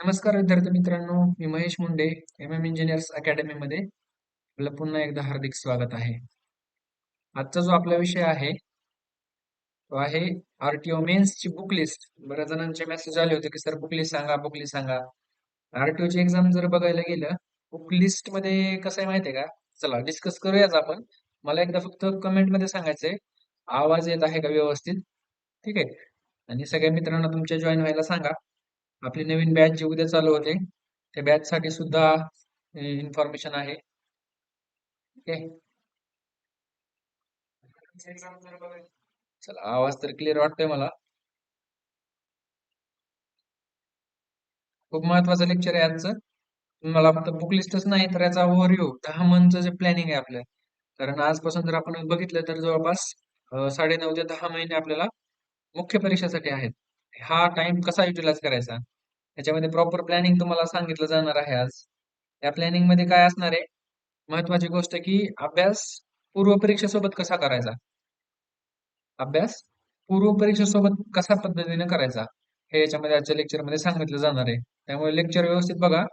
नमस्कार विद्यार्थी मित्रांनो मी Mahesh Munde M M engineers अकॅडमीमध्ये आपलं पुन्हा एकदा हार्दिक स्वागत आहे. आजचा जो आपला विषय आहे तो आहे आरटीओ मेन्स ची बुक लिस्ट बऱ्याच जणांचे मेसेज आले होते की सर बुक लिस्ट सांगा बुक लिस्ट सांगा. आरटीओ ची एक्झाम जर बघायला गेलं बुक लिस्टमध्ये कसं आहे माहितीये का? चला डिस्कस करूयाच आपण. मला एकदा फक्त कमेंटमध्ये सांगायचंय. आवाज येत आहे का व्यवस्थित? ठीक आहे. आणि सगळ्या मित्रांना तुमच्या जॉईन व्हायला सांगा. आपली नवीन बॅच जी उद्या चालू होते त्या बॅच साठी सुद्धा इन्फॉर्मेशन आहे. ओके चला आवाज तर क्लिअर वाटतोय मला. खूप महत्वाचं लेक्चर आहे आजचं. मला फक्त बुक लिस्टच नाही तर याचा ओव्हरव्ह्यू दहा मंथचं जे प्लॅनिंग आहे आपलं. कारण आजपासून जर आपण बघितलं तर जवळपास साडे नऊ ते दहा महिने आपल्याला मुख्य परीक्षेसाठी आहेत. हा टाइम कसा युटिलाइज करायचा? याच्यामध्ये प्रॉपर प्लॅनिंग तुम्हाला सांगितलं जाणार आहे आज. या प्लॅनिंगमध्ये काय असणार आहे? महत्वाची गोष्ट की अभ्यास पूर्व परीक्षेसोबत कसा करायचा? अभ्यास पूर्व परीक्षेसोबत कसा पद्धतीने करायचा? हे याच्यामध्ये आजच्या लेक्चरमध्ये सांगितलं जाणार आहे. त्यामुळे लेक्चर व्यवस्थित बघा.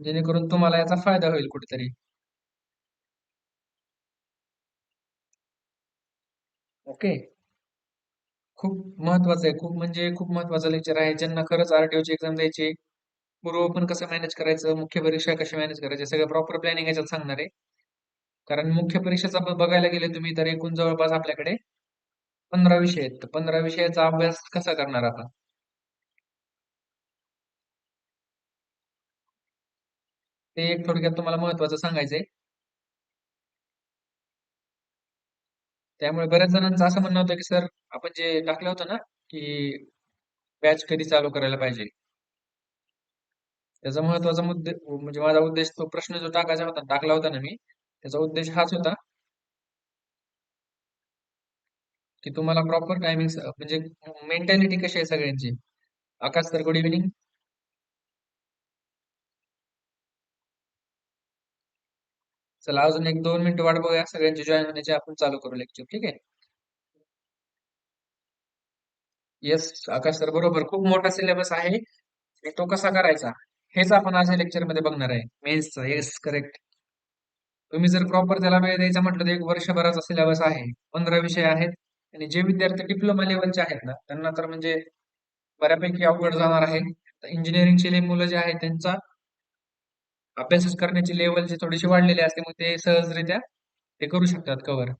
जेणेकरून तुम्हाला याचा फायदा होईल कुठेतरी. ओके. खूप महत्वाचं आहे. खूप म्हणजे खूप महत्वाचं लेक्चर आहे. ज्यांना खरंच आरटीओची एक्झाम द्यायची पूर्व पण कसं मॅनेज करायचं मुख्य परीक्षा कशी मॅनेज करायची सगळं प्रॉपर प्लॅनिंग याच्यात सांगणार आहे. कारण मुख्य परीक्षेचा बघायला गेले तुम्ही तर एकूण जवळपास आपल्याकडे पंधरा विषय आहेत. तर पंधरा विषयाचा अभ्यास कसा करणार आपण? ते एक थोडक्यात तुम्हाला महत्वाचं सांगायचंय. त्यामुळे बऱ्याच जणांचं असं म्हणणं होतं की सर आपण जे टाकलं होतं ना की बॅच कधी चालू करायला पाहिजे? त्याचा महत्त्वाचा मुद्दे म्हणजे माझा उद्देश तो प्रश्न जो टाकायचा होता टाकला होता ना मी त्याचा उद्देश हाच होता की तुम्हाला प्रॉपर टायमिंग म्हणजे मेंटॅलिटी कशी आहे सगळ्यांची? आकाश सर गुड इव्हिनिंग चला अजून एक दोन मिनिटं वाट बघूया. सगळ्यांची जॉईन होण्याची आपण चालू करू लेक्चर ठीक आहे? येस आकाश सर बरोबर. खूप मोठा सिलेबस आहे. तो कसा करायचा? हेच आपण आज लेक्चरमध्ये बघणार आहे. मेन्सचा येस करेक्ट तुम्ही जर प्रॉपर त्याला वेळ द्यायचा म्हटलं तर एक वर्षभराचा सिलेबस आहे. पंधरा विषय आहेत. आणि जे विद्यार्थी डिप्लोमा लेवलचे आहेत ना त्यांना तर म्हणजे बऱ्यापैकी अवघड जाणार आहे. इंजिनिअरिंगचे मुलं जे आहेत त्यांचा अभ्यास करण्याची लेवल जे थोडीशी वाढलेली असते मग ते सहजरित्या ते करू शकतात कव्हर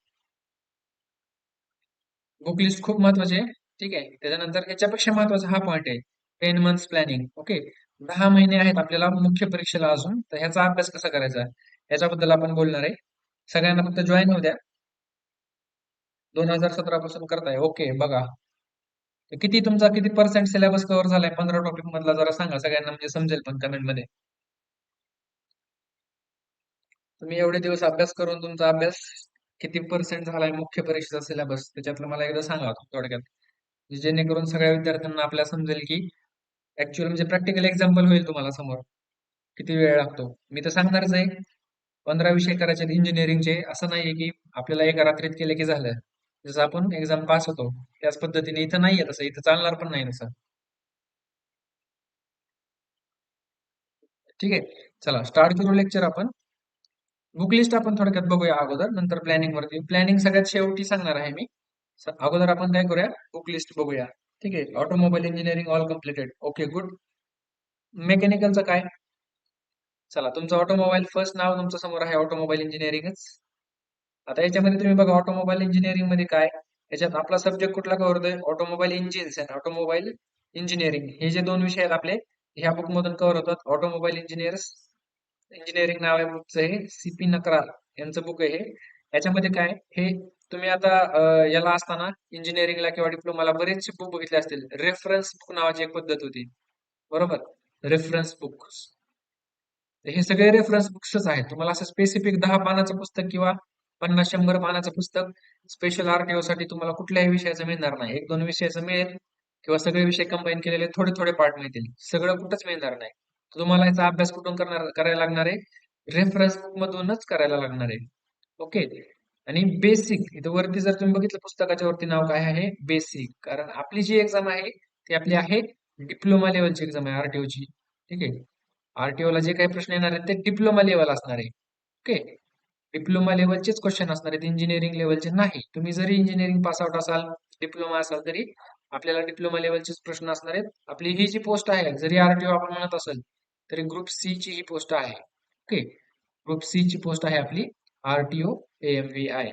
बुक लिस्ट खूप महत्वाची आहे. ठीक आहे. त्याच्यानंतर याच्यापेक्षा महत्त्वाचा हा पॉईंट आहे. टेन मंथ्स प्लॅनिंग ओके दहा महिने आहेत आपल्याला मुख्य परीक्षेला अजून. तर ह्याचा अभ्यास कसा करायचा? याच्याबद्दल आपण बोलणार आहे. सगळ्यांना फक्त जॉईन होऊ द्या. दोन हजार सतरा पासून करताय. ओके बघा. किती तुमचा किती पर्सेंट सिलेबस कव्हर झालाय? पंधरा टॉपिक मधला जरा सांगा. सगळ्यांना म्हणजे समजेल पण कमेंटमध्ये. तुम्ही एवढे दिवस अभ्यास करून तुमचा अभ्यास किती पर्सेंट झालाय मुख्य परीक्षेचा सिलेबस त्याच्यातलं मला एकदा सांगा थोडक्यात. म्हणजे जेणेकरून सगळ्या विद्यार्थ्यांना आपल्याला समजेल की ऍक्च्युअल म्हणजे प्रॅक्टिकल एक्झाम्पल होईल तुम्हाला समोर. किती वेळ लागतो? मी तर सांगणारच आहे. पंधरा विषय करायचे इंजिनिअरिंगचे असं नाहीये की आपल्याला एका रात्रीत केलं की झालं. जसं आपण एक्झाम पास होतो त्याच पद्धतीने इथं नाहीये तसं. इथं चालणार पण नाही तसं. ठीक आहे. चला स्टार्ट करू लेक्चर आपण. बुक लिस्ट आपण थोडक्यात बघूया अगोदर नंतर प्लॅनिंग वरती. प्लॅनिंग सगळ्यात शेवटी सांगणार आहे मी. अगोदर आपण काय करूया? बुक लिस्ट बघूया. ठीक आहे? Automobile engineering all completed okay good मेकॅनिकलचं काय? चला तुमचं ऑटोमोबाईल फर्स्ट नाव तुमच्यासमोर आहे ऑटोमोबाईल इंजिनिअरिंगच आता याच्यामध्ये तुम्ही बघा ऑटोमोबाईल इंजिनिअरिंगमध्ये काय? याच्यात आपला सब्जेक्ट कुठला कव्हर होतोय? Automobile engines and automobile engineering हे जे दोन विषय आहेत आपले ह्या बुक मधून कव्हर होतात. ऑटोमोबाईल इंजिनियर्स इंजिनिअरिंग नाव आहे बुकचं हे सीपी नकराल यांचं बुक आहे हे. याच्यामध्ये काय हे तुम्ही आता याला असताना इंजिनिअरिंगला किंवा डिप्लोमाला बरेचसे बुक बघितले असतील. रेफरन्स बुक नावाची एक पद्धत होती. बरोबर? रेफरन्स बुक हे सगळे रेफरन्स बुक्सच आहेत. तुम्हाला असं स्पेसिफिक दहा पानाचं पुस्तक किंवा पन्नास शंभर पानाचं पुस्तक स्पेशल आरटीओ साठी तुम्हाला कुठल्याही विषयाचं मिळणार नाही. एक दोन विषयाचं मिळेल किंवा सगळे विषय कंबाईन केलेले थोडे थोडे पार्ट मिळतील. सगळं कुठंच मिळणार नाही. तुम्हाला याचा अभ्यास कुठून करणार करायला लागणार आहे? रेफरन्स बुक मधूनच करायला लागणार आहे. ओके आणि बेसिक इथं वरती जर तुम्ही बघितलं पुस्तकाच्या वरती नाव काय आहे? बेसिक कारण आपली जी एक्झाम आहे ती आपली आहे डिप्लोमा लेवलची एक्झाम आहे आरटीओची ठीक आहे? आरटीओ ला जे काही प्रश्न येणार आहेत ते डिप्लोमा लेवल असणार आहे. ओके डिप्लोमा लेवलचेच क्वेश्चन असणार आहेत इंजिनिअरिंग लेवलचे नाही. तुम्ही जरी इंजिनिअरिंग पास आउट असाल डिप्लोमा असाल तरी आपल्याला डिप्लोमा लेवलचेच प्रश्न असणार आहेत. आपली ही जी पोस्ट आहे जरी आरटीओ आपण म्हणत असेल तरी ग्रुप सी ची ही पोस्ट आहे. ओके ग्रुप सी ची पोस्ट आहे आपली आरटीओ एम व्ही आय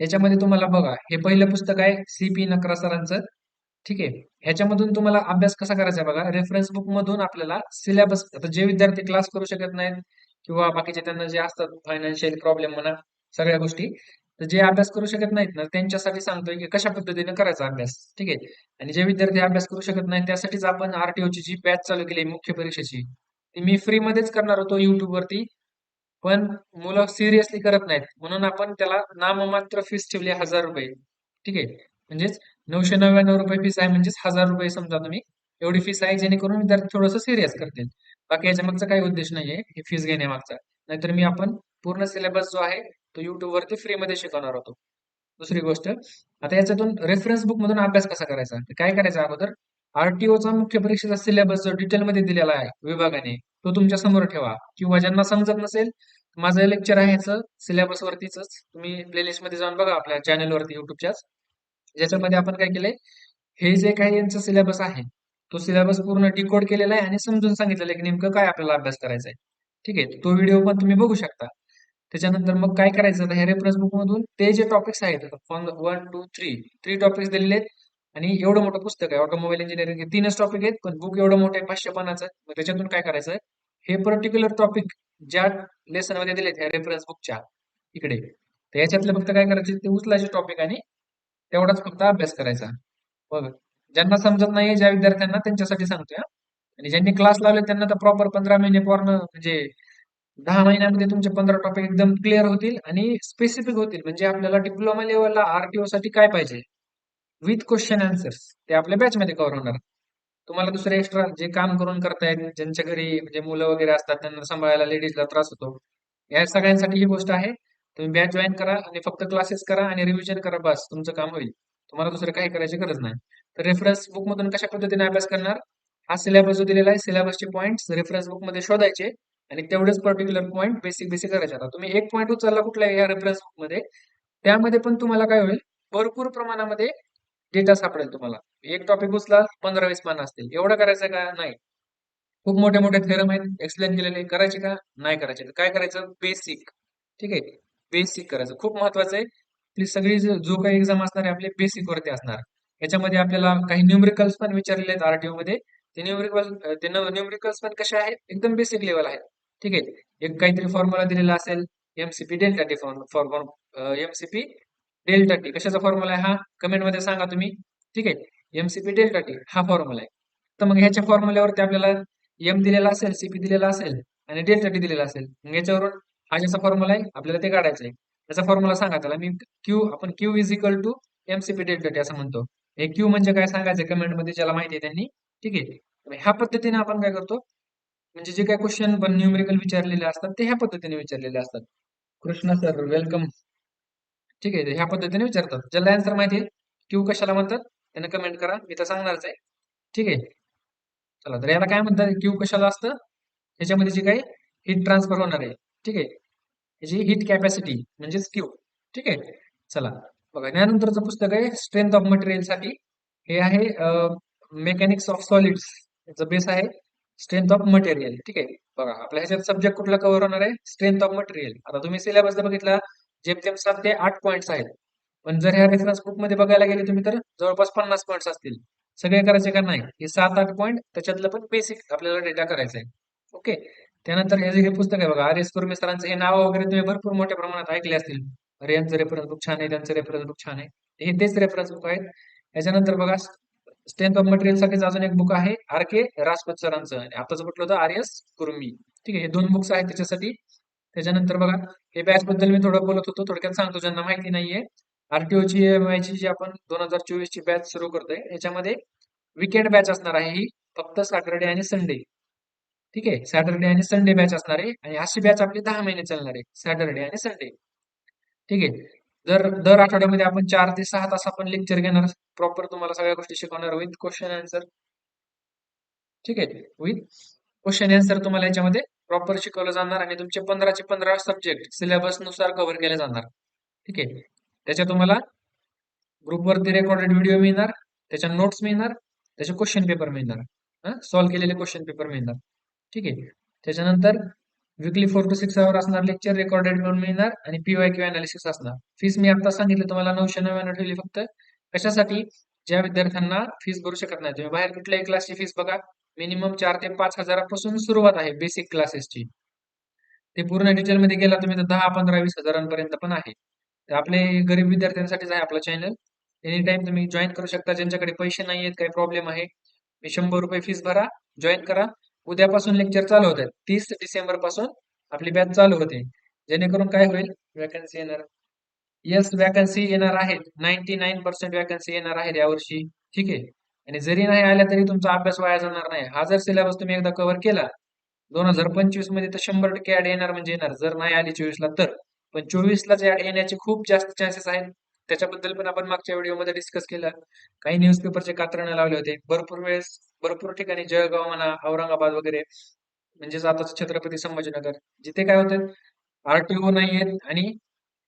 याच्यामध्ये तुम्हाला बघा हे पहिलं पुस्तक आहे सी पी नकरा सरांचं. ठीक आहे. ह्याच्यामधून तुम्हाला अभ्यास कसा करायचा बघा रेफरन्स बुक मधून आपल्याला सिलेबस आता जे विद्यार्थी क्लास करू शकत नाहीत किंवा बाकीचे त्यांना जे असतात फायनान्शियल प्रॉब्लेम म्हणा सगळ्या गोष्टी तर जे अभ्यास करू शकत नाहीत ना त्यांच्यासाठी सांगतोय की कशा पद्धतीने करायचा अभ्यास. ठीक आहे? आणि जे विद्यार्थी अभ्यास करू शकत नाही त्यासाठीच आपण आरटीओची जी बॅच चालू केली मुख्य परीक्षेची ती मी फ्री मध्येच करणार होतो युट्यूब वरती. पण मुलं सिरियसली करत नाहीत. म्हणून आपण त्याला नाममात्र फीस ठेवली हजार रुपये. ठीक आहे? म्हणजेच नऊशे नव्याण्णव रुपये फीस आहे म्हणजेच हजार रुपये समजा तुम्ही. एवढी फीस आहे जेणेकरून विद्यार्थी थोडंसं सिरियस करतील. बाकी याच्या मागचा काही उद्देश नाहीये ही फीस घेण्यामागचा. नाहीतर मी आपण पूर्ण सिलेबस जो आहे तो युट्यूबवरती वरती फ्री मध्ये शिकवणार होतो. दुसरी गोष्ट आता याच्यातून रेफरन्स बुक मधून अभ्यास कसा करायचा? काय करायचं अगोदर? आरटीओचा मुख्य परीक्षेचा सिलेबस जो डिटेलमध्ये दिलेला आहे विभागाने तो तुमच्यासमोर ठेवा. किंवा ज्यांना समजत नसेल माझं लेक्चर आहे याचं सिलेबस वरतीच तुम्ही प्लेलिस्टमध्ये जाऊन बघा आपल्या चॅनलवरती युट्यूबच्याच ज्याच्यामध्ये आपण काय केलंय हे जे काही यांचं सिलेबस आहे तो सिलेबस पूर्ण डिकोड केलेला आहे आणि समजून सांगितलेलं आहे की नेमकं काय आपल्याला अभ्यास करायचा आहे ठीक आहे तो व्हिडिओ पण तुम्ही बघू शकता. त्याच्यानंतर मग काय करायचं? आता ह्या रेफरन्स बुक मधून ते जे टॉपिक्स आहेत one two three three topics दिलेले आहेत. आणि एवढं मोठं पुस्तक आहे. ऑटोमोबाईल इंजिनिअरिंग तीनच टॉपिक आहेत पण बुक एवढं मोठं आहे पाचशे पानाचं मग त्याच्यातून काय करायचं? हे पर्टिक्युलर टॉपिक ज्या लेसनमध्ये दिलेत ह्या रेफरन्स बुकच्या इकडे. तर याच्यातले फक्त काय करायचे? ते उचलायचे टॉपिक आणि तेवढाच फक्त अभ्यास करायचा. बघ ज्यांना समजत नाही ज्या विद्यार्थ्यांना त्यांच्यासाठी सांगतोय आणि ज्यांनी क्लास लावले त्यांना तर प्रॉपर पंधरा महिने पूर्ण म्हणजे दहा महिन्यामध्ये तुमचे पंधरा टॉपिक एकदम क्लिअर होतील आणि स्पेसिफिक होतील. म्हणजे आपल्याला डिप्लोमा लेवलला आरटीओ साठी काय पाहिजे? विथ क्वेश्चन आन्सर्स ते आपल्या बॅच मध्ये कव्हर होणार. तुम्हाला दुसरे एक्स्ट्रा जे काम करून करतायत ज्यांच्या घरी म्हणजे मुलं वगैरे असतात त्यांना सांभाळायला लेडीजला त्रास होतो. या सगळ्यांसाठी ही गोष्ट आहे. तुम्ही बॅच जॉईन करा आणि फक्त क्लासेस करा आणि रिव्हिजन करा बस. तुमचं काम होईल. तुम्हाला दुसरं काही करायची गरज नाही. तर रेफरन्स बुक मधून कशा पद्धतीने अभ्यास करणार? हा सिलेबस जो दिलेला आहे सिलेबसचे पॉईंट रेफरन्स बुकमध्ये शोधायचे. आणि तेवढेच पर्टिक्युलर पॉईंट बेसिक बेसिक करायचे. आता तुम्ही एक पॉईंट उचलला कुठल्या या रेफरन्स बुकमध्ये त्यामध्ये पण तुम्हाला काय होईल? भरपूर प्रमाणामध्ये डेटा सापडेल तुम्हाला. एक टॉपिक उचला पंधरा वीस पानं असतील. एवढं करायचं का? नाही. खूप मोठे मोठे थेरम आहेत. एक्सप्लेन केलेले. करायचे का? नाही करायचे. काय करायचं? बेसिक ठीक आहे? बेसिक करायचं. खूप महत्वाचं आहे. ती सगळी जो काही एक्झाम असणार आहे आपले बेसिक वरती असणार. याच्यामध्ये आपल्याला काही न्यूमरिकल्स पण विचारलेले आहेत आरटीओ मध्ये. ते न्यूमरिकल ते न्यूमरिकल्स पण कसे आहेत? एकदम बेसिक लेवल आहेत. ठीक आहे. एक काहीतरी फॉर्म्युला दिलेला असेल MCP delta T form MCP delta T कशाचा फॉर्म्युला आहे हा? कमेंटमध्ये सांगा तुम्ही. ठीक आहे. एमसीपी डेल्टा टी हा फॉर्म्युला आहे. तर मग ह्याच्या फॉर्म्युल्यावरती आपल्याला एम दिलेला असेल सीपी दिलेला असेल आणि डेल्टा टी दिलेला असेल. मग याच्यावरून हा ज्याचा फॉर्म्युला आहे आपल्याला ते काढायचं आहे. त्याचा फॉर्म्युला सांगा त्याला. मी क्यू आपण Q is equal to MCP delta T असं म्हणतो. हे क्यू म्हणजे काय सांगायचं? कमेंटमध्ये ज्याला माहिती आहे त्यांनी. ठीक आहे. ह्या पद्धतीने आपण काय करतो? म्हणजे जे काय क्वेश्चन पण न्यूमेरिकल विचारलेले असतात ते ह्या पद्धतीने विचारलेले असतात. कृष्णा सर वेलकम ठीक आहे ह्या पद्धतीने विचारतात. ज्याला आन्सर माहिती आहे क्यू कशाला म्हणतात? त्यांना कमेंट करा मी तर सांगणारच आहे. ठीक आहे? चला तर याला काय म्हणतात? क्यू कशाला असतं? ह्याच्यामध्ये जे काही हीट ट्रान्सफर होणार आहे. ठीक आहे? ह्याची हीट कॅपॅसिटी म्हणजेच क्यू ठीक आहे? चला. बघा यानंतरचं पुस्तक आहे स्ट्रेंथ ऑफ मटेरियलसाठी. हे आहे मेकॅनिक्स ऑफ सॉलिड्स याचं बेस आहे. स्ट्रेंथ ऑफ मटेरियल ठीक आहे. बघा आपल्या ह्याच्यात सब्जेक्ट कुठला कव्हर होणार आहे? स्ट्रेंथ ऑफ मटेरियल आता तुम्ही सिलेबस बघितला जेमतेम सात ते आठ पॉईंट्स आहेत. पण जर ह्या रेफरन्स बुकमध्ये बघायला गेले तुम्ही तर जवळपास पन्नास पॉईंट्स असतील. सगळे करायचे का नाही? हे सात आठ पॉईंट त्याच्यातलं पण बेसिक आपल्याला डेटा करायचा आहे ओके त्यानंतर हे जे पुस्तक आहे बघा आर एस कुर्मी सरांचं हे नाव वगैरे तुम्ही भरपूर मोठ्या प्रमाणात ऐकले असतील. अरे यांचं रेफरन्स बुक छान आहे त्यांचं रेफरन्स बुक छान आहे. हे तेच रेफरन्स बुक आहेत. याच्यानंतर बघा स्ट्रेंथ ऑफ मटेरियलसाठी अजून एक बुक आहे आर के राजपत सरांचं. आताच म्हटलं होतं आर एस कुर्मी. ठीक आहे हे दोन बुक्स आहेत त्याच्यासाठी. त्याच्यानंतर बघा हे बॅच बद्दल मी थोडं बोलत होतो थोडक्यात सांगतो ज्यांना माहिती नाहीये. आरटीओची ची जी आपण दोन हजार चोवीस ची बॅच सुरू करतोय. याच्यामध्ये विकेंड बॅच असणार आहे ही फक्त सॅटरडे आणि संडे ठीक आहे सॅटरडे आणि संडे बॅच असणार आहे. आणि अशी बॅच आपली दहा महिने चालणार आहे सॅटरडे आणि संडे ठीक आहे दर दर आठवड्यामध्ये आपण चार ते सहा तास आपण लेक्चर घेणार. प्रॉपर तुम्हाला सगळ्या गोष्टी शिकवणार. विथ क्वेश्चन आन्सर ठीक आहे? विथ क्वेश्चन आन्सर तुम्हाला याच्यामध्ये प्रॉपर शिकवलं जाणार आणि तुमचे पंधराचे पंधरा सब्जेक्ट सिलेबसनुसार कव्हर केले जाणार. ठीक आहे? त्याच्या तुम्हाला ग्रुपवरती रेकॉर्डेड व्हिडिओ मिळणार त्याच्या नोट्स मिळणार त्याचे क्वेश्चन पेपर मिळणार. सॉल्व्ह केलेले क्वेश्चन पेपर मिळणार. ठीक आहे? त्याच्यानंतर weekly four two six hour असणार लेक्चर रेकॉर्डेड म्हणून मिळणार आणि पीवाय क्यू अनालिसिस असणार. फीस मी आता सांगितलं तुम्हाला नऊशे नव्याण्णव ठेवली फक्त. कशासाठी? ज्या विद्यार्थ्यांना फीस भरू शकत नाही. तुम्ही बाहेर कुठल्याही क्लासची फीस बघा. मिनिमम चार ते पाच हजारापासून सुरुवात आहे बेसिक क्लासेसची ते पूर्ण डिटेलमध्ये गेला तुम्ही तर दहा पंधरा वीस हजारांपर्यंत पण आहे. तर आपले गरीब विद्यार्थ्यांसाठीच आहे आपला चॅनल एनी टाइम तुम्ही जॉईन करू शकता. ज्यांच्याकडे पैसे नाही आहेत काही प्रॉब्लेम आहे मी शंभर रुपये फीस भरा जॉईन करा. उद्यापासून लेक्चर चालू होत आहेत. तीस डिसेंबरपासून आपली बॅच चालू होते. जेणेकरून काय होईल? वॅकन्सी येणार. येस वॅकन्सी येणार आहेत. नाईन्टी नाईन पर्सेंट वॅकन्सी येणार आहेत यावर्षी. ठीक आहे. आणि जरी नाही आल्या तरी तुमचा अभ्यास वाया जाणार नाही. हा जर सिलेबस तुम्ही एकदा कव्हर केला दोन हजार पंचवीसमध्ये तर शंभर टक्के ऍड येणार म्हणजे येणार. जर नाही आली चोवीसला तर. पण चोवीसलाच ऍड येण्याचे खूप जास्त चान्सेस आहेत. त्याच्याबद्दल पण आपण मागच्या व्हिडिओमध्ये डिस्कस केलं. काही न्यूजपेपरचे कात्रणं लावले होते. भरपूर वेळेस भरपूर ठिकाणी जळगाव म्हणा औरंगाबाद वगैरे म्हणजेच आता छत्रपती संभाजीनगर जिथे काय होतं आरटीओ नाही आहेत आणि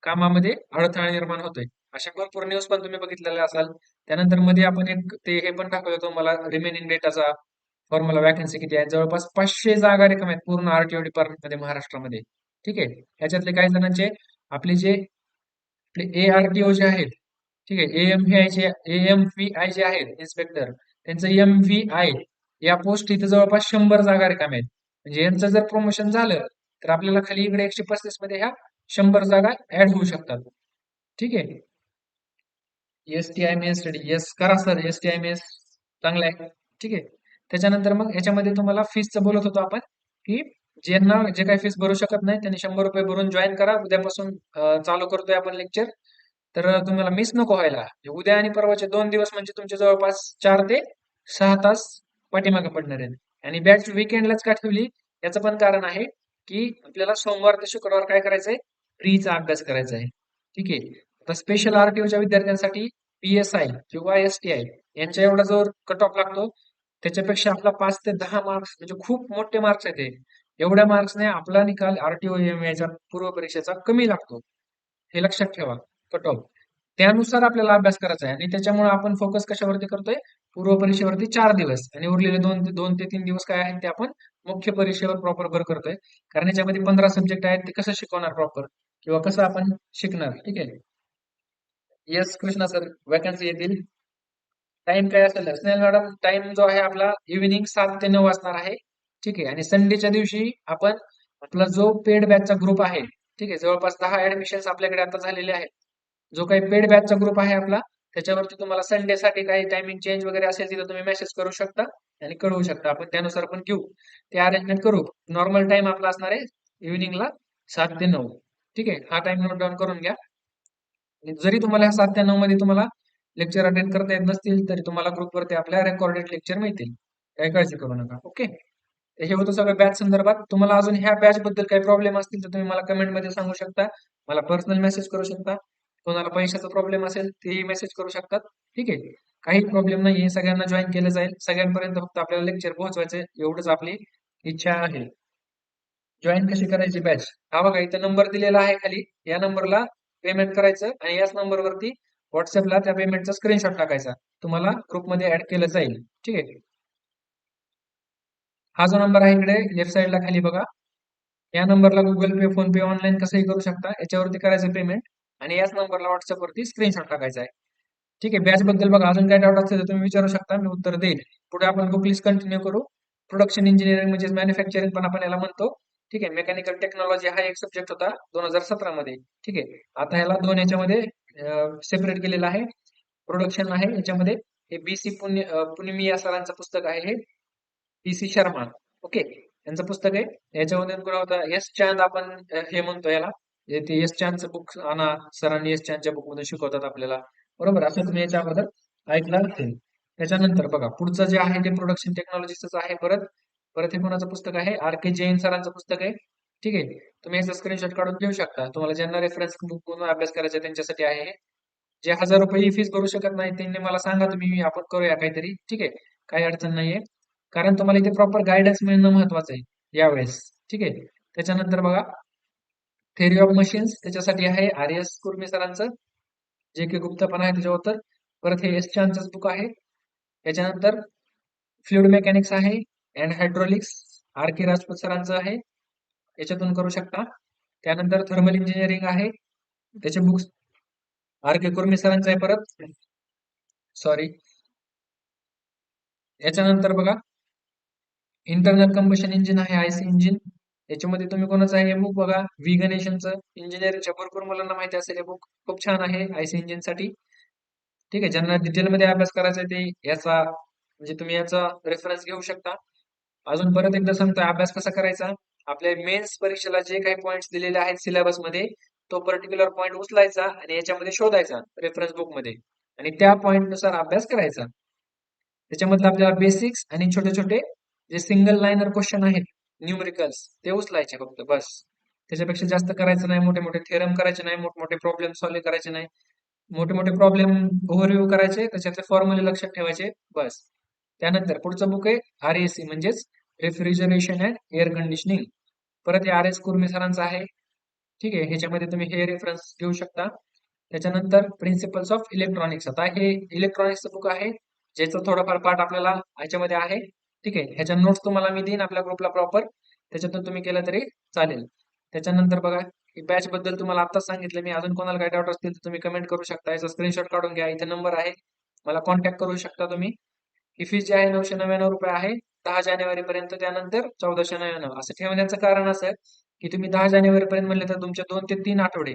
कामामध्ये अडथळा निर्माण होतोय. अशा भरपूर न्यूज पण तुम्ही बघितलेल्या असाल. त्यानंतरमध्ये आपण एक ते हे पण दाखवलं होतं मला रिमेनिंग डेटाचा फॉर्म्युला वॅकन्सी किती आहे. जवळपास पाचशे जागा रिकाम आहेत पूर्ण आरटीओ डिपार्टमेंटमध्ये महाराष्ट्रामध्ये. ठीक आहे? ह्याच्यातले काही जणांचे आपले जे ए आर टी ओ जे आहेत ठीक आहे एम व्ही आय चे एम व्ही आय जे आहेत इन्स्पेक्टर त्यांचं एम व्ही आय या पोस्ट इथे जवळपास शंभर जागा रिकाम्या आहेत. म्हणजे यांचं जर प्रमोशन झालं तर आपल्याला खाली इकडे एकशे पस्तीसमध्ये ह्या शंभर जागा ऍड होऊ शकतात. ठीक आहे? S T I M S study yes करा sir S T I M S चांगला आहे. ठीक आहे? त्याच्यानंतर मग याच्यामध्ये तुम्हाला फीसचं बोलत होतो आपण की ज्यांना जे काही फीस भरू शकत नाही त्यांनी शंभर रुपये भरून जॉईन करा. उद्यापासून चालू करतोय आपण लेक्चर तर तुम्हाला मिस नको व्हायला. म्हणजे उद्या आणि परवाचे दोन दिवस म्हणजे तुमचे जवळपास चार ते सहा तास पाठीमागे पडणार आहेत. आणि बॅच विकेंडलाच का ठेवली? याचं पण कारण आहे की आपल्याला सोमवार ते शुक्रवार काय करायचंय? प्रीचा अभ्यास करायचा आहे. ठीक आहे? आता स्पेशल आरटीओच्या विद्यार्थ्यांसाठी पीएसआय आय किंवा एस टी आय यांच्या एवढा जो कट ऑफ लागतो. त्याच्यापेक्षा आपला पाच ते दहा मार्क्स म्हणजे खूप मोठे मार्क्स आहेत एवढ्या मार्क्सने आपला निकाल आरटीओ एम याच्या पूर्व परीक्षेचा कमी लागतो. हे लक्षात ठेवा. कट ऑफ त्यानुसार आपल्याला अभ्यास करायचा आहे. आणि त्याच्यामुळे आपण फोकस कशावरती करतोय? पूर्व परीक्षेवरती चार दिवस. आणि उरलेले दोन ते दोन ते तीन दिवस काय आहेत ते आपण मुख्य परीक्षेवर प्रॉपर भर करतोय. कारण याच्यामध्ये पंधरा सब्जेक्ट आहेत ते कसं शिकवणार प्रॉपर किंवा कसं आपण शिकणार? ठीक आहे? येस कृष्णा सर वॅकन्सी येतील. टाइम काय असेल? स्नेल मॅडम टाइम जो आहे आपला इव्हिनिंग सात ते नऊ वाजणार आहे. ठीक आहे. आणि संडेच्या दिवशी आपण आपला जो पेड बॅचचा ग्रुप आहे ठीक आहे जवळपास दहा ऍडमिशन आपल्याकडे आता झालेले आहेत. जो काही पेड बॅचचा ग्रुप आहे आपला त्याच्यावरती तुम्हाला संडे साठी काही टायमिंग चेंज वगैरे असेल तिथं तुम्ही मेसेज करू शकता आणि कळवू शकता. आपण त्यानुसार पण घेऊ. ते अरेंजमेंट करू. नॉर्मल टाइम आपला असणार आहे इव्हिनिंगला सात ते नऊ. ठीक आहे. हा टाइम नोट डाऊन करून घ्या. जरी तुम्हाला ह्या सात ते नऊ मध्ये तुम्हाला लेक्चर अटेंड करता येत नसतील तरी तुम्हाला ग्रुपवरती आपल्या रेकॉर्डेड लेक्चर मिळतील. काही काळजी करू नका. ओके हे होतं सगळं बॅच संदर्भात तुम्हाला अजून ह्या बॅच बद्दल काही प्रॉब्लेम असतील तर तुम्ही मला कमेंटमध्ये सांगू शकता. मला पर्सनल मेसेज करू शकता. कोणाला पैशाचा प्रॉब्लेम असेल तेही मेसेज करू शकतात. ठीक आहे? काही प्रॉब्लेम नाही सगळ्यांना जॉईन केलं जाईल. सगळ्यांपर्यंत फक्त आपल्याला लेक्चर पोहोचवायचे एवढंच आपली इच्छा आहे. जॉईन कशी करायची बॅच हा बघा इथं नंबर दिलेला आहे खाली. या नंबरला पेमेंट करायचं आणि याच नंबरवरती व्हॉट्सअपला त्या पेमेंटचा स्क्रीनशॉट टाकायचा. तुम्हाला ग्रुपमध्ये ऍड केलं जाईल. ठीक आहे? हा जो नंबर आहे इकडे लेफ्ट साईडला खाली बघा. या नंबरला Google Pay PhonePe online कसंही करू शकता. याच्यावरती करायचं पेमेंट आणि याच नंबरला व्हॉट्सअपवरती स्क्रीनशॉट टाकायचा आहे. ठीक आहे बॅच बद्दल बघा. अजून काय डाऊट असेल तर तुम्ही विचारू शकता. मी उत्तर देईल पुढे आपण बुक लिस्ट कंटिन्यू करू. प्रोडक्शन इंजिनिअरिंग म्हणजे मॅन्युफॅक्चरिंग पण आपण याला म्हणतो. ठीक आहे मेकॅनिकल टेक्नॉलॉजी हा एक सब्जेक्ट होता दोन हजार सतरा मध्ये. ठीक आहे आता ह्याला दोन याच्यामध्ये सेपरेट केलेला आहे. प्रोडक्शन आहे याच्यामध्ये. हे बी सी पुणे पुनिमिया सरांचं पुस्तक आहे हे. P C Sharma. ओके यांचं पुस्तक आहे. याच्यामध्ये कुणा होता एस चांद आपण हे म्हणतो याला ते एस चांदचं बुक आणा सरांनी एस चांदच्या बुक मधून शिकवतात आपल्याला. बरोबर? असं तुम्ही याच्या अगोदर ऐकणार असेल त्याच्यानंतर बघा पुढचं जे आहे ते प्रोडक्शन टेक्नॉलॉजीच आहे परत. परत हे कोणाचं पुस्तक आहे? आर के जैन सरांचं पुस्तक आहे. ठीक आहे? तुम्ही याचा स्क्रीनशॉट काढून घेऊ शकता. तुम्हाला ज्यांना रेफरन्स बुक म्हणून अभ्यास करायचा आहे त्यांच्यासाठी आहे जे हजार रुपये फीस भरू शकत नाही त्यांनी मला सांगा तुम्ही आपण करूया काहीतरी. ठीक आहे? काही अडचण नाहीये. कारण तुम्हाला इथे प्रॉपर गायडन्स मिळणं महत्वाचं आहे यावेळेस. ठीक आहे? त्याच्यानंतर बघा थेरी ऑफ मशीन्स त्याच्यासाठी आहे आर एस कुर्मी सरांचं जे के गुप्त पण आहे त्याच्यावर. परत हे एस चांचच बुक आहे. त्याच्यानंतर फ्लुइड मेकॅनिक्स आहे and hydraulics R K Rajput सरांचं आहे. याच्यातून करू शकता. त्यानंतर थर्मल इंजिनिअरिंग आहे. त्याचे बुक्स आर के कुर्मी सरांचं आहे परत. सॉरी याच्यानंतर बघा इंटरनल कंबशन इंजिन आहे आयसी इंजिन याच्यामध्ये तुम्ही कोणाचं आहे बुक बघा. व्ही गणेशनचं इंजिनिअरिंगच्या भरपूर मुलांना माहिती असेल हे बुक खूप छान आहे आयसी इंजिनसाठी. ठीक आहे ज्यांना डिटेलमध्ये अभ्यास करायचा आहे ते याचा म्हणजे तुम्ही याचा रेफरन्स घेऊ शकता. अजून परत एकदा सांगतोय अभ्यास कसा करायचा? आपल्या मेन्स परीक्षेला जे काही पॉईंट्स दिलेले आहेत सिलेबसमध्ये तो पर्टिक्युलर पॉईंट उचलायचा आणि याच्यामध्ये शोधायचा रेफरन्स बुकमध्ये. आणि त्या पॉईंटनुसार अभ्यास करायचा. त्याच्यामधलं आपल्याला बेसिक्स आणि छोटे छोटे जे सिंगल लाईनर क्वेश्चन आहेत न्यूमरिकल्स ते उचलायचे फक्त बस. त्याच्यापेक्षा जास्त करायचं नाही मोठे मोठे थेरम करायचे नाही मोठमोठे प्रॉब्लेम सॉल्व्ह करायचे नाही. मोठे मोठे प्रॉब्लेम ओव्हरव्ह्यू करायचे त्याच्यातले फॉर्म्युले लक्षात ठेवायचे बस. त्यानंतर पुढचं बुक आहे आर एसी म्हणजेच रेफ्रिजरेशन अँड एअर कंडिशनिंग परत हे आर एस कुर्मी सरांचं आहे. ठीक आहे ह्याच्यामध्ये तुम्ही हे रेफरन्स घेऊ शकता. त्याच्यानंतर प्रिन्सिपल्स ऑफ इलेक्ट्रॉनिक्स आता हे इलेक्ट्रॉनिक्सचं बुक आहे ज्याचं थोडंफार पार्ट आपल्याला ह्याच्यामध्ये आहे. ठीक आहे? ह्याच्या नोट्स तुम्हाला मी देईन आपल्या ग्रुपला प्रॉपर त्याच्यातून तुम्ही केलं तरी चालेल. त्याच्यानंतर बघा बॅच बद्दल तुम्हाला आताच सांगितलं मी. अजून कोणाला काही डाऊट असतील तर तुम्ही कमेंट करू शकता. याचा स्क्रीनशॉट काढून घ्या. इथे नंबर आहे. मला कॉन्टॅक्ट करू शकता तुम्ही. ही फीस जी आहे नऊशे नव्याण्णव रुपये आहे. दहा जानेवारी पर्यंत त्यानंतर चौदाशे नव्याण्णव. असं ठेवण्याचं कारण असं की तुम्ही दहा जानेवारी पर्यंत म्हणले तर तुमचे दोन ते तीन आठवडे.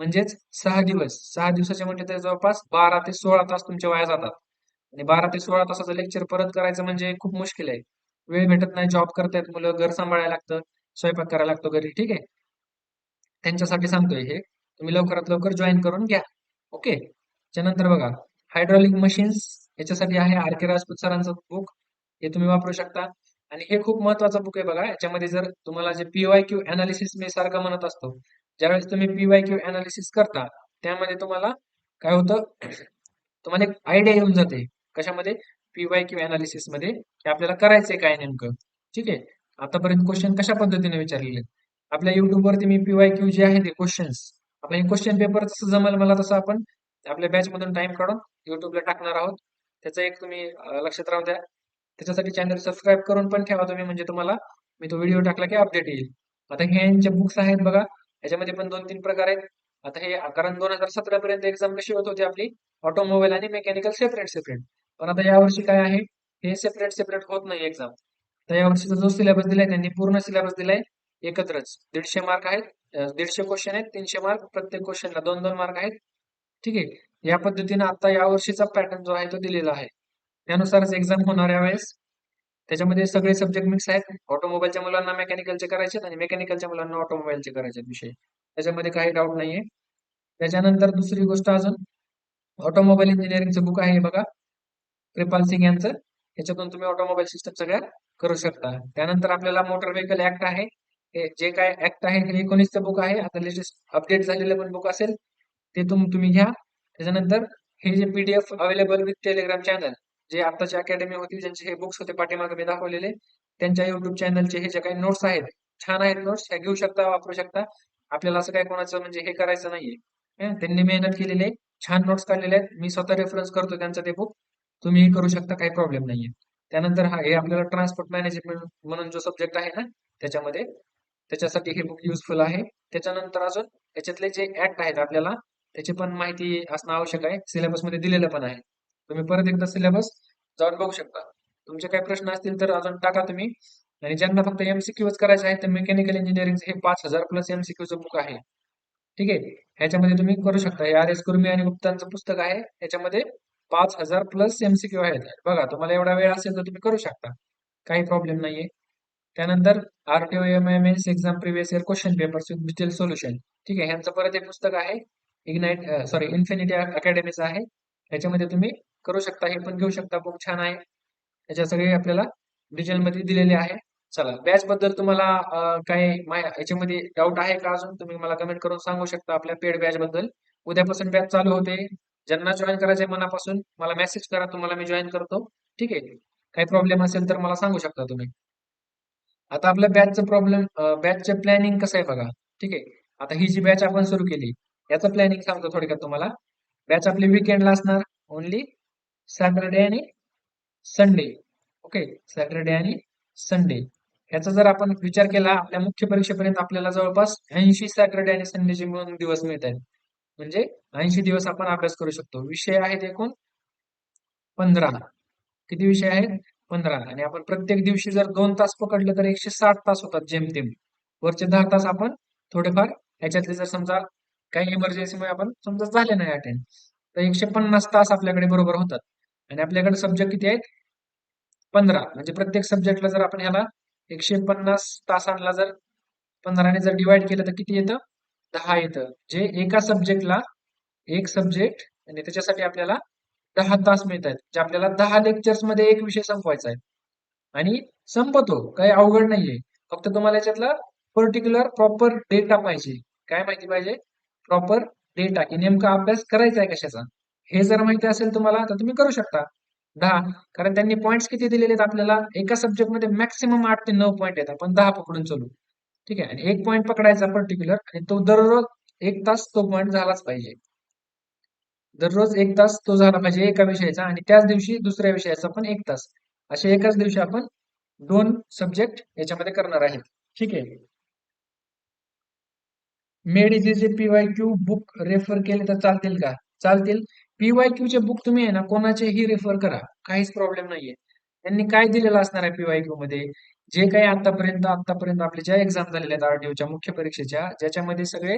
म्हणजेच सहा दिवस. सहा दिवसाचे म्हणजे तर जवळपास बारा ते सोळा तास तुमच्या वाया जातात. आणि बारा ते सोळा तासाचं लेक्चर परत करायचं म्हणजे खूप मुश्किल आहे. वेळ भेटत नाही जॉब करतायत मुलं घर सांभाळायला लागतं स्वयंपाक करायला लागतो घरी ठीक आहे? त्यांच्यासाठी सांगतोय हे. तुम्ही लवकरात लवकर जॉईन करून घ्या. ओके त्यानंतर बघा हायड्रॉलिक मशीन्स याच्यासाठी आहे आर के राजपूत सरांचं बुक हे तुम्ही वापरू शकता. आणि हे खूप महत्वाचं बुक आहे बघा. याच्यामध्ये जर तुम्हाला जे पीवाय क्यू अनालिसिस मी सारखं म्हणत असतो ज्यावेळेस तुम्ही पीवाय क्यू अनालिसिस करता त्यामध्ये तुम्हाला काय होतं? तुम्हाला एक आयडिया येऊन जाते. कशामध्ये? पीवाय क्यू अनालिसिसमध्ये की आपल्याला करायचंय काय नेमकं? ठीक आहे? आतापर्यंत क्वेश्चन कशा पद्धतीने विचारलेले आपल्या युट्यूबवरती मी पीवाय क्यू जे आहे ते क्वेश्चन्स आपल्या क्वेश्चन पेपर जसं जमेल मला तसं आपण आपल्या बॅच मधून टाइम काढून युट्यूबला टाकणार आहोत. त्याचं एक तुम्ही लक्षात राहू द्या. त्याच्यासाठी चॅनल सबस्क्राईब करून पण ठेवा तुम्ही म्हणजे तुम्हाला मी तो व्हिडिओ टाकला की अपडेट येईल. आता हे यांचे बुक्स आहेत बघा याच्यामध्ये पण दोन तीन प्रकार आहेत. आता हे कारण दोन हजार सतरा पर्यंत एक्झाम कशी होत होती आपली? ऑटोमोबाईल आणि मेकॅनिकल सेपरेट सेपरेट पण आता यावर्षी काय आहे? हे सेपरेट सेपरेट होत नाही एक्झाम तर यावर्षीचा जो सिलेबस दिलाय त्यांनी पूर्ण सिलेबस दिलाय एकत्रच. दीडशे मार्क आहेत दीडशे क्वेश्चन आहेत तीनशे मार्क प्रत्येक क्वेश्चनला दोन दोन मार्क आहेत. ठीक आहे? या पद्धतीने आता या वर्षीचा पॅटर्न जो आहे तो दिलेला आहे. त्यानुसारच एक्झाम होणाऱ्या वेळेस त्याच्यामध्ये सगळे सब्जेक्ट मिक्स आहेत. ऑटोमोबाईलच्या मुलांना मेकॅनिकलचे करायचे आणि मेकॅनिकलच्या मुलांना ऑटोमोबाईलचे करायचे विषय. त्याच्यामध्ये काही डाऊट नाहीये. त्याच्यानंतर दुसरी गोष्ट अजून. ऑटोमोबाईल इंजिनिअरिंगचं बुक आहे बघा. कृपाल सिंग यांचं. याच्यातून तुम्ही ऑटोमोबाईल सिस्टम सगळ्या करू शकता. त्यानंतर आपल्याला मोटर व्हेकल ऍक्ट आहे. हे जे काय ऍक्ट आहे हे एकोणीसचं बुक आहे. आता लेटेस्ट अपडेट झालेलं पण बुक असेल ते तुम तुम्ही घ्या. त्याच्यानंतर हे जे PDF available with Telegram channel जे आताची अकॅडमी होती ज्यांचे हे बुक्स होते पाठीमागे मी दाखवलेले त्यांच्या युट्यूब चॅनलचे हे जे काही नोट्स आहेत छान आहेत नोट्स ह्या घेऊ शकता वापरू शकता. आपल्याला असं काय कोणाचं म्हणजे हे करायचं नाहीये. त्यांनी मेहनत केलेली आहे. छान नोट्स काढलेले आहेत. मी स्वतः रेफरन्स करतो त्यांचं ते बुक तुम्ही करू शकता काही प्रॉब्लेम नाहीये. त्यानंतर हा हे आपल्याला ट्रान्सपोर्ट मॅनेजमेंट म्हणून जो सब्जेक्ट आहे ना त्याच्यामध्ये त्याच्यासाठी हे बुक युजफुल आहे. त्याच्यानंतर अजून त्याच्यातले जे ऍक्ट आहेत आपल्याला त्याची पण माहिती असणं आवश्यक आहे. सिलेबसमध्ये दिलेलं पण आहे. तुम्ही परत एकदा सिलेबस जाऊन बघू शकता. तुमचे काही प्रश्न असतील तर अजून टाका तुम्ही. आणि ज्यांना फक्त एमसीक्यूच करायचे आहे तर मेकॅनिकल इंजिनिअरिंग हे पाच हजार प्लस एमसीक्यूचं बुक आहे. ठीक आहे? ह्याच्यामध्ये तुम्ही करू शकता. हे आर एस कुर्मी आणि गुप्तांचं पुस्तक आहे. याच्यामध्ये पाच हजार प्लस एमसीक्यू आहेत. बघा तुम्हाला एवढा वेळ असेल तर तुम्ही करू शकता. काही प्रॉब्लेम नाहीये. त्यानंतर RTO M M S exam previous year question papers with detail solution ठीक आहे ह्यांचं परत एक पुस्तक आहे. इग्नाइट सॉरी इन्फिनिटी अकॅडमीचं आहे. याच्यामध्ये तुम्ही करू शकता हे पण घेऊ शकता. खूप छान आहे. याच्या सगळे आपल्याला डिटेलमध्ये दिलेले आहे. चला बॅच बद्दल तुम्हाला काही याच्यामध्ये डाऊट आहे का अजून? तुम्ही मला कमेंट करून सांगू शकता आपल्या पेड बॅच बद्दल. उद्यापासून बॅच चालू होते. ज्यांना जॉईन करायचंय मनापासून मला मेसेज करा तुम्हाला मी जॉईन करतो. ठीक आहे? काही प्रॉब्लेम असेल तर मला सांगू शकता तुम्ही. आता आपल्या बॅचचं प्रॉब्लेम बॅचचं प्लॅनिंग कसं आहे बघा. ठीक आहे? आता ही जी बॅच आपण सुरू केली याचं प्लॅनिंग सांगतो थोडक्यात तुम्हाला. बॅच आपली विकेंडला असणार ओनली सॅटरडे आणि संडे ओके सॅटरडे आणि संडे याचा जर आपण विचार केला आपल्या मुख्य परीक्षेपर्यंत आपल्याला जवळपास ऐंशी सॅटरडे आणि संडेचे मिळून दिवस मिळत आहेत म्हणजे ऐंशी दिवस आपण अभ्यास करू शकतो. विषय आहेत एकूण पंधरा किती विषय आहेत? पंधरा आणि आपण प्रत्येक दिवशी जर दोन तास पकडले तर एकशे साठ तास होतात जेमतेम. वरचे दहा तास आपण थोडेफार याच्यातले जर समजा काही इमर्जन्सीमुळे आपण समजा झाले नाही अटेंड तर एकशे पन्नास तास आपल्याकडे बरोबर होतात. आणि आपल्याकडे सब्जेक्ट किती आहेत? पंधरा. म्हणजे प्रत्येक सब्जेक्टला जर आपण ह्याला एकशे पन्नास तासांना जर पंधराने जर डिवाइड केलं तर किती येतं? दहा येतं. जे एका सब्जेक्टला एक सब्जेक्ट आणि त्याच्यासाठी आपल्याला दहा तास मिळत आहेत जे आपल्याला दहा लेक्चर्समध्ये एक विषय संपवायचा आहे. आणि संपतो. काही अवघड नाहीये. फक्त तुम्हाला याच्यातला पर्टिक्युलर प्रॉपर डेटा पाहिजे. काय माहिती पाहिजे? प्रॉपर डेटा की नेमका अभ्यास करायचा आहे कशाचा? हे जर माहिती असेल तुम्हाला तर तुम्ही करू शकता. दहा. कारण त्यांनी पॉईंट्स किती दिलेले आहेत आपल्याला? एका सब्जेक्टमध्ये मॅक्सिमम आठ ते नऊ पॉईंट आहेत. आपण दहा पकडून चालू. ठीक आहे? आणि एक पॉईंट पकडायचा पर्टिक्युलर आणि तो दररोज एक तास तो पॉईंट झालाच पाहिजे. दररोज एक तास तो झाला पाहिजे एका विषयाचा आणि त्याच दिवशी दुसऱ्या विषयाचा पण एक तास. असे एकाच दिवशी आपण दोन सब्जेक्ट याच्यामध्ये करणार आहेत. ठीक आहे? मेडिसीचे P Y Q book refer केले तर चालतील का? चालतील. पीवाय क्यू चे बुक तुम्ही आहे ना कोणाचेही रेफर करा. काहीच प्रॉब्लेम नाहीये. त्यांनी काय दिलेलं असणार आहे पीवाय क्यू मध्ये? जे काही आतापर्यंत आतापर्यंत आपले ज्या एक्झाम झालेल्या आहेत आरटीओच्या मुख्य परीक्षेच्या ज्याच्यामध्ये सगळे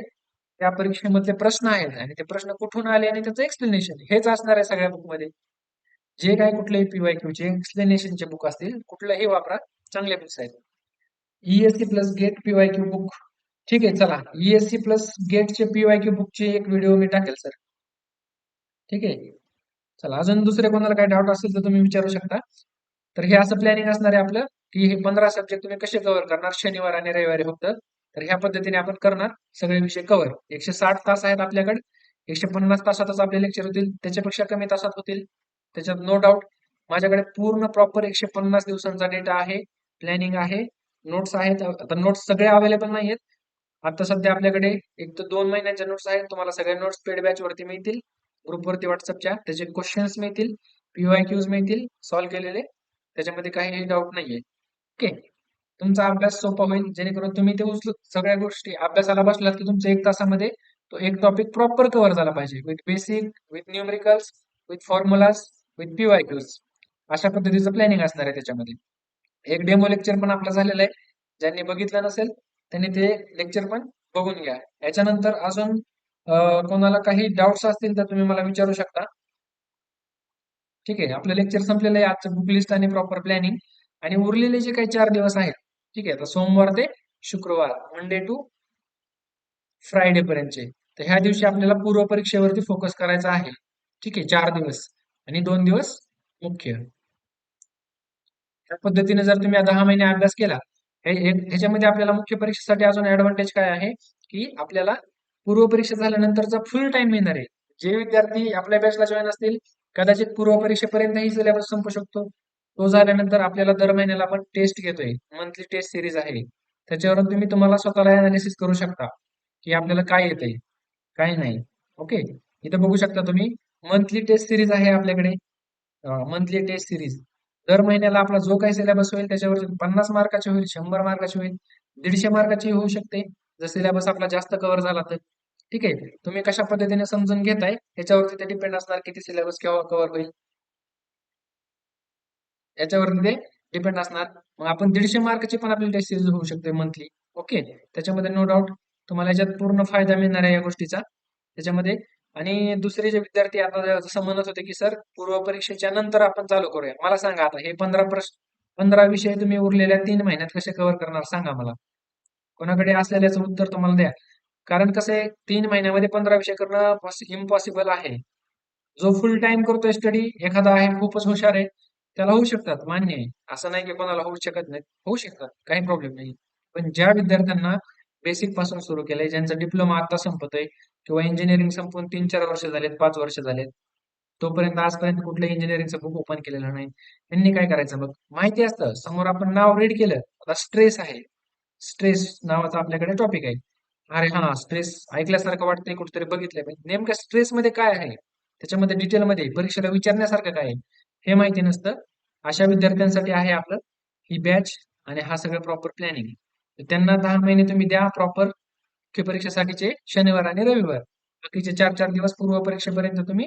त्या परीक्षेमधले प्रश्न आहेत आणि ते प्रश्न कुठून आले आणि त्याचं एक्सप्लेनेशन हेच असणार आहे सगळ्या बुकमध्ये जे काय कुठलेही पीवाय क्यू चे एक्सप्लेनेशनचे बुक असतील कुठलंही वापरा चांगले बुक्स आहेत. ESC plus GATE PYQ book ठीक आहे चला. ईएससी प्लस गेटचे पीवाय क्यू बुकचे एक व्हिडिओ मी टाकेल सर ठीक आहे? चला अजून दुसरे कोणाला काही डाऊट असेल तर तुम्ही विचारू शकता. तर हे असं प्लॅनिंग असणार आहे आपलं की हे पंधरा सब्जेक्ट तुम्ही कसे कव्हर करणार? शनिवार आणि रविवारी फक्त. तर ह्या पद्धतीने आपण करणार. सगळे विषय कव्हर एकशे साठ तास आहेत आपल्याकडे. एकशे पन्नास तासातच आपले लेक्चर होतील. त्याच्यापेक्षा कमी तासात होतील. त्याच्यात नो डाऊट माझ्याकडे पूर्ण प्रॉपर एकशे पन्नास दिवसांचा डेटा आहे. प्लॅनिंग आहे. नोट्स आहेत. आता नोट्स सगळे अवेलेबल नाही आहेत आता सध्या आपल्याकडे एक तर दोन महिन्यांच्या नोट्स आहेत. तुम्हाला सगळ्या नोट्स पेड बॅच वरती मिळतील. ग्रुपवरती व्हॉट्सअपच्या त्याचे क्वेश्चन्स मिळतील. पीवाय क्यूज मिळतील. सॉल्व्ह केलेले. त्याच्यामध्ये काही डाऊट नाहीये. ओके तुमचा अभ्यास सोपा होईल. जेणेकरून तुम्ही ते उचलू सगळ्या गोष्टी अभ्यासाला बसलात की तुमच्या एक तासामध्ये तो एक टॉपिक प्रॉपर कव्हर झाला पाहिजे. With basic with numericals with formulas with P Y क्यूज अशा पद्धतीचं प्लॅनिंग असणार आहे त्याच्यामध्ये. एक डेमो लेक्चर पण आपलं झालेलं आहे. ज्यांनी बघितलं नसेल त्यांनी ते लेक्चर पण बघून घ्या. याच्यानंतर अजून कोणाला काही डाऊट्स असतील तर तुम्ही मला विचारू शकता. ठीक आहे. आपलं लेक्चर संपलेलं आहे. आजचं बुक लिस्ट आणि प्रॉपर प्लॅनिंग आणि उरलेले जे काही चार दिवस आहेत ठीक आहे. आता सोमवार ते शुक्रवार मंडे टू फ्रायडे पर्यंतचे. तर ह्या दिवशी आपल्याला पूर्व परीक्षेवरती फोकस करायचा आहे. ठीक आहे. चार दिवस. आणि दोन दिवस मुख्य. त्या पद्धतीने जर तुम्ही दहा महिने अभ्यास केला ह्याच्यामध्ये आपल्याला मुख्य परीक्षेसाठी अजून ऍडव्हान्टेज काय आहे? की आपल्याला पूर्व परीक्षा झाल्यानंतरचा फुल टाइम मिळणार आहे. जे विद्यार्थी आपल्या बॅचला जॉईन असतील कदाचित पूर्व परीक्षेपर्यंतही सिलेबस संपू शकतो. तो झाल्यानंतर आपल्याला दर महिन्याला आपण टेस्ट घेतोय. मंथली टेस्ट सिरीज आहे. त्याच्यावरून तुम्ही तुम्हाला स्वतःला अनालिसिस करू शकता. की आपल्याला काय येतंय? काय नाही? ओके इथं बघू शकता तुम्ही. मंथली टेस्ट सिरीज आहे आपल्याकडे. मंथली टेस्ट सिरीज दर महिन्याला आपला जो काही सिलेबस होईल त्याच्यावर पन्नास मार्काचे होईल शंभर मार्काचे होईल दीडशे मार्काची होऊ शकते. जर सिलेबस आपला जास्त कव्हर झाला तर. ठीक आहे? तुम्ही कशा पद्धतीने समजून घेताय? याच्यावरती ते डिपेंड असणार किती सिलेबस केव्हा कव्हर होईल. याच्यावरती ते डिपेंड असणार. मग आपण दीडशे मार्कची पण आपली टेस्ट सिरीज होऊ शकते मंथली ओके त्याच्यामध्ये नो डाऊट तुम्हाला याच्यात पूर्ण फायदा मिळणार आहे या गोष्टीचा. त्याच्यामध्ये आणि दुसरे जे विद्यार्थी आता जसं म्हणत होते की सर पूर्व परीक्षेच्या नंतर आपण चालू करूया. मला सांगा आता हे पंधरा प्रश्न पंधरा विषय तुम्ही उरलेल्या तीन महिन्यात कसे कव्हर करणार सांगा मला. कोणाकडे असलेल्याचं उत्तर तुम्हाला द्या. कारण कसं आहे तीन महिन्यामध्ये पंधरा विषय करणं इम्पॉसिबल आहे. जो फुल टाइम करतोय स्टडी एखादा आहे खूपच हुशार आहे त्याला होऊ शकतात मान्य आहे. असं नाही की कोणाला होऊ शकत नाही होऊ शकतात काही प्रॉब्लेम नाही. पण ज्या विद्यार्थ्यांना बेसिकपासून सुरू केलंय ज्यांचा डिप्लोमा आता संपतोय किंवा इंजिनिअरिंग संपून तीन चार वर्ष झालेत पाच वर्ष झालेत तोपर्यंत आजपर्यंत कुठलं इंजिनिअरिंगचं बुक ओपन केलेलं नाही. त्यांनी काय करायचं बघ? माहिती असतं समोर आपण नाव रीड केलं आता स्ट्रेस आहे. स्ट्रेस नावाचा आपल्याकडे टॉपिक आहे. अरे हा स्ट्रेस ऐकल्यासारखं वाटतंय कुठेतरी बघितलंय पाहिजे नेमकं स्ट्रेस मध्ये काय आहे? त्याच्यामध्ये डिटेलमध्ये परीक्षेला विचारण्यासारखं काय आहे? हे माहिती नसतं. अशा विद्यार्थ्यांसाठी आहे आपलं ही बॅच आणि हा सगळं प्रॉपर प्लॅनिंग त्यांना दहा महिने तुम्ही द्या प्रॉपर मुख्य परीक्षेसाठीचे शनिवार आणि रविवार. बाकीचे चार चार दिवस पूर्व परीक्षेपर्यंत तुम्ही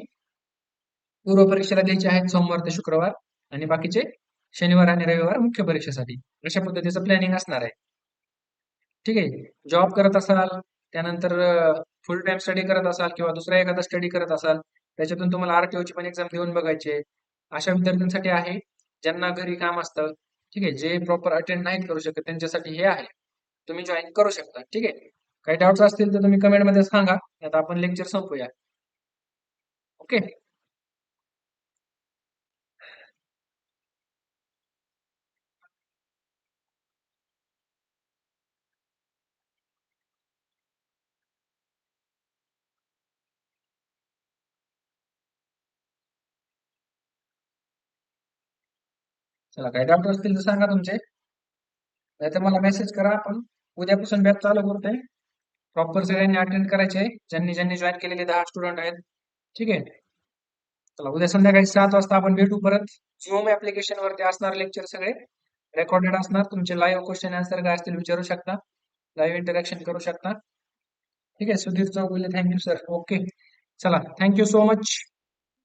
पूर्व परीक्षेला द्यायचे आहेत सोमवार ते शुक्रवार आणि बाकीचे शनिवार आणि रविवार मुख्य परीक्षेसाठी. अशा पद्धतीचं प्लॅनिंग असणार आहे. ठीक आहे. जॉब करत असाल त्यानंतर फुल टाइम स्टडी करत असाल किंवा दुसरा एखादा स्टडी करत असाल त्याच्यातून तुम्हाला आरटीओची पण एक्झाम देऊन बघायची. अशा विद्यार्थ्यांसाठी आहे ज्यांना घरी काम असतं ठीक आहे जे प्रॉपर अटेंड नाही करू शकत त्यांच्यासाठी हे आहे. तुम्ही जॉईन करू शकता ठीक आहे. काही डाऊट्स असतील तर तुम्ही कमेंटमध्ये सांगा आता आपण लेक्चर संपूया. ओके चला काही डाऊट असतील तर सांगा तुमचे. नाहीतर मला मेसेज करा आपण. उद्यापासून बॅच चालू करतोय. प्रॉपर सगळ्यांनी अटेंड करायचे. ज्यांनी ज्यांनी जॉईन केलेले दहा स्टुडंट आहेत. ठीक आहे? चला उद्या संध्याकाळी सात वाजता आपण भेटू परत. झूम ऍप्लिकेशन वरती असणार लेक्चर सगळे. रेकॉर्डेड असणार. तुमचे लाईव्ह क्वेश्चन आन्सर काय असतील विचारू शकता. लाईव्ह इंटरॅक्शन करू शकता. ठीक आहे? Sudhir Chougule thank you sir okay चला थँक्यू सो मच